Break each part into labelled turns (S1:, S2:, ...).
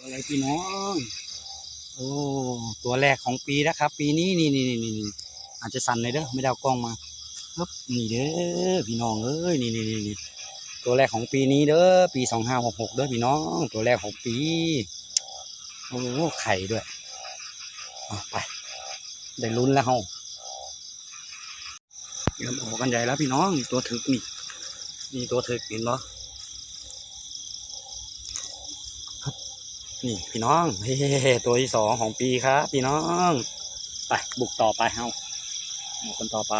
S1: ตัวอะไรพี่น้อง โอ้ ตัวแรกของปีนะครับ ปีนี้นี่นี่นี่นี่อาจจะสั่นเลยเด้อไม่ได้เอากล้องมาปึ๊บนี่เด้อพี่น้องเอ้ยนี่นี่นี่ตัวแรกของปีนี้เด้อปีสองห้าหกหกเด้อพี่น้อง ตัวแรกของปี โอ้ไข่ด้วยอไปได้ลุ้นแล้วเฮาเริ่มออกกันใหญ่แล้วพี่น้องตัวถึกนี่นี่ตัวถึกเห็นปะครับ นี่พี่น้องเฮ้ตัวที่สองของปีครับพี่น้อง ไปบุกต่อไปเฮาบุกกันต่อไป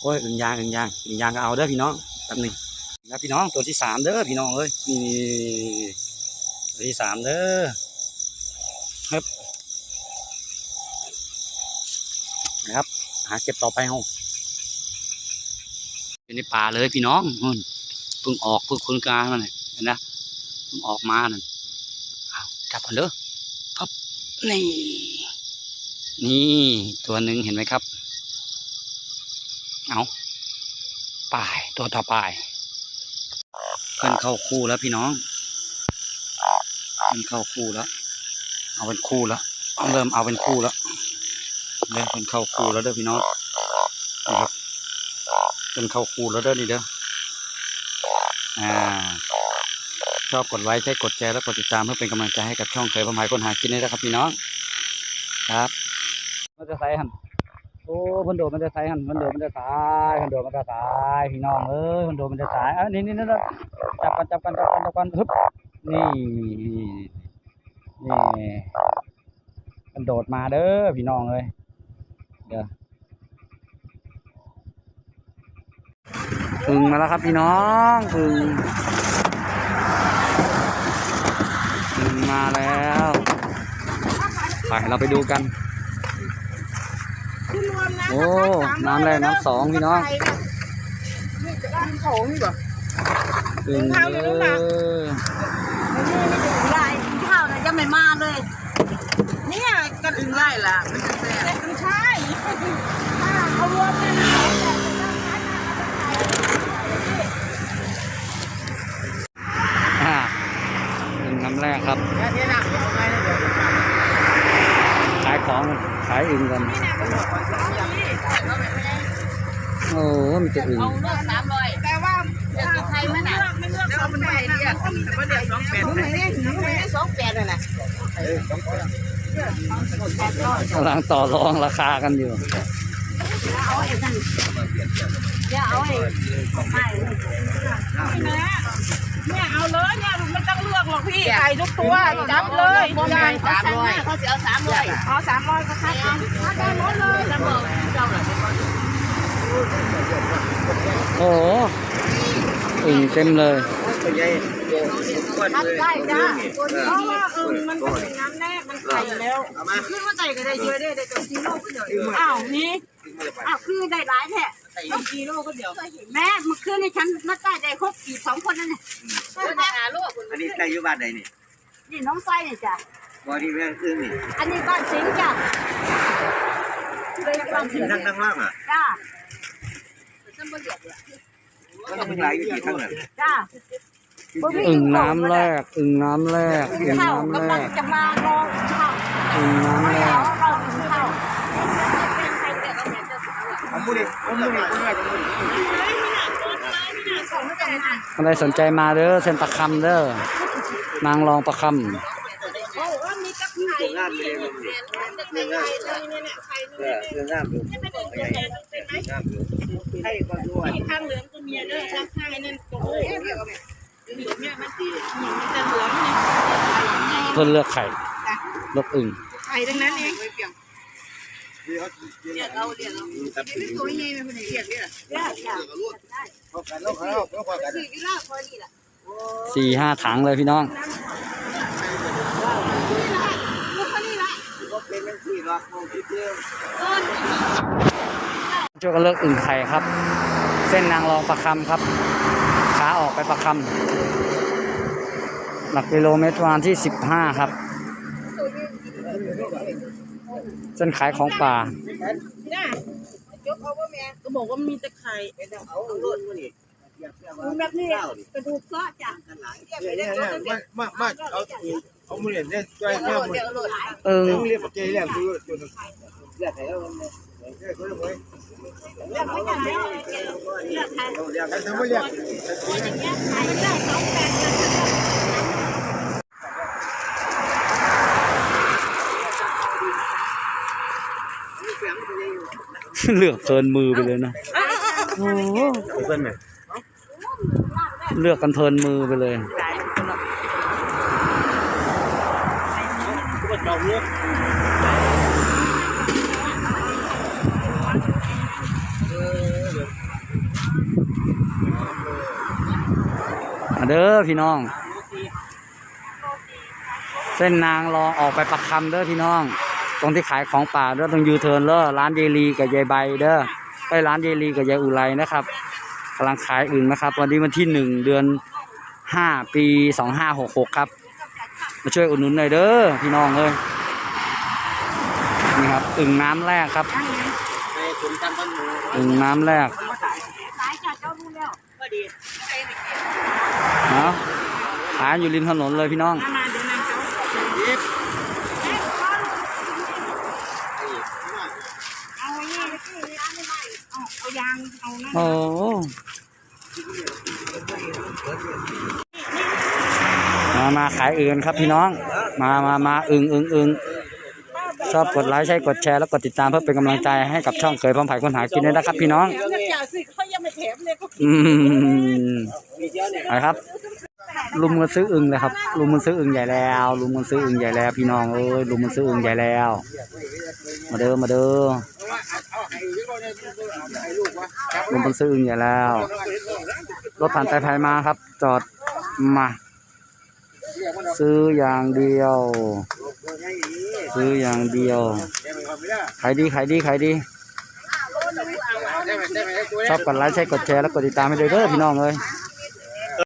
S1: โอ้ยอึ่งยางอึ่งยางอึ่งยางก็เอาเด้อพี่น้องแป๊บหนึงแล้วพี่น้องตัวที่สามเด้อพี่น้องเอ้ยนี่ตัวที่สามเด้อครับนะครับ หาเก็บต่อไปเฮาอยู่ในป่าเลยพี่น้องเพิ่งออกเพิ่งคนกางนั่นแหละเห็นะเพิ่งออกมาเนั่นเอา จับก่อนเด้อปั๊บนี่ นี่ตัวหนึ่งเห็นไหมครับ เอาปลายตัวต่อไปเพื่อนเข้าคู่แล้วพี่น้องเพื่อนเข้าคู่แล้ว เอาเป็นคู่แล้วเอาเริ่มเอาเป็นคู่แล้วเด้อเป็นเข้าคู่แล้วเด้อพี่น้องนี่ครับเป็นเข้าคู่แล้วเด้อนี่เด้อ อ่า ชอบกดไลค์ใช้กดแชร์และกดติดตามเพื่อเป็นกำลังใจให้กับช่องเคยประมายคนหากินนี่นะครับพี่น้อง ครับมันจะใส่หันโอ้มันโดดมันจะใส่หันมันโดดมันจะสายมันโดดมันจะสายพี่น้องเอ้ยมันโดดมันจะสายอะนี่นี่นี่นจับกันจับกันจับกันจับกันฮึบนี่นี่มันโดดมาเด้อพี่น้องเอ้ยเดี๋ยวพึ่งมาแล้วครับพี่น้องพึ่งพึ่ง มาแล้วไปเราไปดูกัน
S2: ขึ้นรวมนะ
S1: โอ้น้ำแรกน้ำสองพี่น้อง
S2: นี่จะกินของนี่บ่
S1: พึ่ง
S2: ข้าว
S1: เล
S2: อยู่นู่นน่ะ
S1: ย
S3: นี่ไม่ถึงไรกินข้าวนะยังไม่มาเลย
S2: เนี่ยกันอึ่งไล่ล่ะมันจะแซ่บไม่ใช่เอารวมกัน
S1: อ่าพึ่ง น้ำแรกครับ
S2: แค่นี้นะเอาไปเลยเดี๋ยว
S1: ขายของกันขายอึ่งกันโอ้มีแต่อึ่ง
S3: เอาเลือกสามร้อย
S2: แต่ว่า
S3: เลือกใครไม่หนัก
S2: ไม่เลือกสองแปดนะแต่ว่าเดี๋ยวสองแปด
S3: หนูไม่ได้หนูไม่ได้สองแปดเลยนะ
S1: กำลังต่อรองราคากันอยู่
S3: เอาไอ้นั่นอย่าเอาไอ้ไม่
S2: เนี่ยเอาเลยเนี่ยไม่ต้องเลือกหรอกพี่ไก่ทุก ตัวจับเลย
S3: บอม
S2: ยา
S3: ไก่
S2: ง
S3: สามร้อยเขาจะเอาสามร้อย
S2: เอาสามร้อยก็คัดเอาคัดได้หมดเลย
S3: สามร้อยเจ้าหน่อย
S1: โอ้โหอึ่งเต็มเลย
S3: ทัดได้จ้า
S2: เพราะว่าอึ่งมันเป็นน้ำแรกมันไข่แล้ว
S3: ขึ้นมาใส่ก็ได้เยอะได้ได้ตัวกิโลก็เดี๋ยว
S2: อ้าวนี่
S3: อ้าวคือได้หลายแท้
S2: กิโลก็เดี๋ยว
S3: แม่เมื่อคืนในฉันมาใต้ได้ครบกี่สองคนนั่นเนี่ยก็ได้หาลูก
S4: อันนี้ใกล้อยู่บ้านไหนนี่
S3: นี่น้องไส้เนี่ยจ้ะ
S4: บ่ที่แม่งอึ้งนี่
S3: อันนี้บ้านสิงห์จ้ะเลยบ้านสิงห์
S4: ทั้งทั้งล่างอะ
S3: จ้า
S4: ก็ต้องหลายอยู่ที่ทั้งนั้น
S3: จ้า
S1: อึ่งน้ำแรก อึ่งน้ำแรกอึ่ง
S3: ข้าว
S1: น้ำแร
S3: กำลัง
S1: ก
S3: จะมารอข้าว
S1: อึ่งน้ำแร
S3: แล้
S1: ก
S3: วเราถึงข้าว
S4: ผมพูดดิผมพูดดิผมพูดดิ
S1: อะไรสนใจมาเด้อเส้นประคำเด้อ นางรองประค
S4: ตัวงามเลยมันนี่เรื่องงามเออเรื่องงามอยู่ามอยู่ให้ก็ด้วย
S2: ข้างเหลืองก็เมียเด้อข้างข้างนั่นก็โอ้ยเหลืองเนี่ยมันสีมันจะเหลืองนี่ำ
S1: เพื่อเลือกไข่ลกอึ่ง
S2: ไข่ดังนั้นเอง
S4: เรียกเอาเรียกเอาตัดสิน
S2: ตัวใหญ่เป็นคนเรียกเนี่ย
S4: เข้ากันแล้วเขาเข้ากัน
S1: สี่ห้าถังเลยพี่น้อง
S4: ก็ เป็นทั้งที่รักมองคิดเดียว
S1: ช่วยกันเลือกอึ่งไข่ครับ เส้นนางรองประคำครับขาออกไปประคำหลักกิโลเมตรประมาณที่สิบห้าครับเส้นขายของป่า
S2: ก็บอกว่ามีแต่ไข่
S4: เอารถมานี่
S3: แบบนี้กระดูกซอสจ้ะ
S4: เนี่ยเนี่ยมามามาเอาเอามือเนี่ยเนี่ยช่วยแม่มือ
S1: เอิง
S4: เดี๋ยวเรียกเจ๊เรียกดูจนเรียกใครแล้วเรียกเขาเลย
S3: เลือกไม่ได้เลือกเลือกใคร
S4: เรียกใครทำไม่เรียก
S3: ใครเลือกสองแปด
S1: เลือกเกินมือไปเลยนะโอ้โห
S4: เพื่อนไหม
S1: เลือกกันเพลินมือไปเลย
S4: เด้
S1: อพี่น้อง เส้นนางรองออกไปปักคำเด้อพี่น้อง ตรงที่ขายของป่าเด้อตรงยูเทิร์นเด้อร้านเยลีกับยายใบเด้อไปร้านเยลีกับยายอุไรนะครับำลังขายอึ่งนะครับ วันนี้วันที่หนึ่งเดือนห้าปีสองห้าหกหกครับ มาช่วยอุดหนุนหน่อยเด้อพี่น้องเลยนี่ครับอึ่งน้ำแรกครับอึ่งน้ำแรก
S3: สายจากเนาะ
S1: ขายอยู่ริมถนนเลยพี่น้องโอ้ มามาขายอื่นครับพี่น้อง มามามาอึงอึงอึงชอบกดไลค์ใช่กดแชร์แล้วกดติดตามเพื่อเป็นกำลังใจให้กับช่องเคยพร้อมผ่ายคนหากินด้วยนะครับ พี่น้องอืมไปครับลุมกันซื้ออึงเลยครับลุมกันซื้ออึงใหญ่แล้วลุมกันซื้ออึงใหญ่แล้ว พี่น้องเอ้ยลุมกันซื้ออึงใหญ่แล้ว มาเด้อมาเด้อลุมกันซื้ออึงใหญ่แล้ว รถผ่านไปผ่านมาครับ จอดมา ซื้ออย่างเดียว ซื้ออย่างเดียวขายดีขายดีขายดีชอบกดไลค์ใช้กดแชร์แล้วกดติดตามให้ด้วยเด้อพี่น้องเลย